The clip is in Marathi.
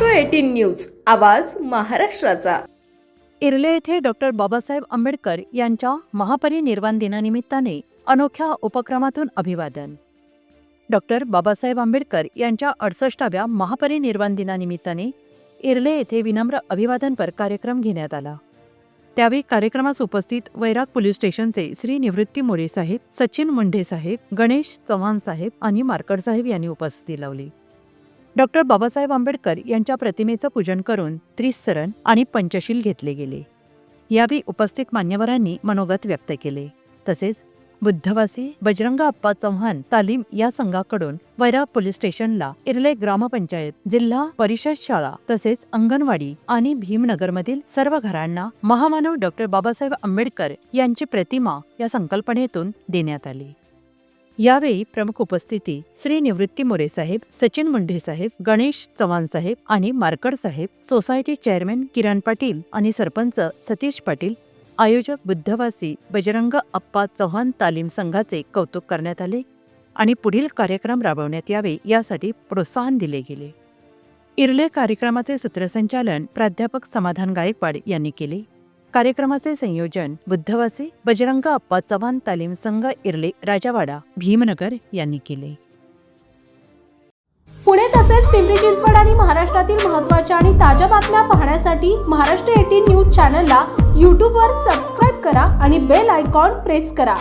न्यूज आवाज महाराष्ट्राचा. इर्ले येथे डॉक्टर बाबासाहेब आंबेडकर यांच्या महापरिनिर्वाण दिनानिमित्ताने अनोख्या उपक्रमातून अभिवादन. डॉक्टर बाबासाहेब आंबेडकर यांच्या अडसष्टाव्या महापरिनिर्वाण दिनानिमित्ताने इर्ले येथे विनम्र अभिवादनपर कार्यक्रम घेण्यात आला. त्यावेळी कार्यक्रमास उपस्थित वैराग पोलीस स्टेशनचे श्री निवृत्ती मोरे साहेब सचिन मुंढे साहेब गणेश चव्हाण साहेब आणि मार्कड साहेब यांनी उपस्थिती लावली. डॉक्टर बाबासाहेब आंबेडकर यांच्या प्रतिमेचं पूजन करून त्रिसरण आणि पंचशील घेतले गेले. यावेळी उपस्थित मान्यवरांनी मनोगत व्यक्त केले. तसेच बुद्धवासी बजरंग अप्पा चव्हाण तालीम या संघाकडून वैरा पोलीस स्टेशनला इर्ले ग्रामपंचायत जिल्हा परिषद शाळा तसेच अंगणवाडी आणि भीमनगरमधील सर्व घरांना महामानव डॉक्टर बाबासाहेब आंबेडकर यांची प्रतिमा या संकल्पनेतून देण्यात आली. यावेळी प्रमुख उपस्थिती श्री निवृत्ती मोरे साहेब सचिन मुंढे साहेब गणेश चव्हाण साहेब आणि मार्कड साहेब सोसायटी चेअरमॅन किरण पाटील आणि सरपंच सतीश पाटील आयोजक बुद्धवासी बजरंग अप्पा चव्हाण तालीम संघाचे कौतुक करण्यात आले आणि पुढील कार्यक्रम राबवण्यात यावे यासाठी प्रोत्साहन दिले गेले. इर्ले कार्यक्रमाचे सूत्रसंचालन प्राध्यापक समाधान गायकवाड यांनी केले. कार्यक्रमाचे संयोजन बुद्धवासी बजरंग अप्पा चव्हाण तालीम संघ इर्ले राजावाडा भीमनगर यांनी केले. पुणे तसेच पिंपरी चिंचवड आणि महाराष्ट्रातील महत्त्वाच्या आणि ताज्या बातम्या पाहण्यासाठी महाराष्ट्र एटीन न्यूज चॅनलला यूट्यूबवर सबस्क्राईब करा आणि बेल आयकॉन प्रेस करा.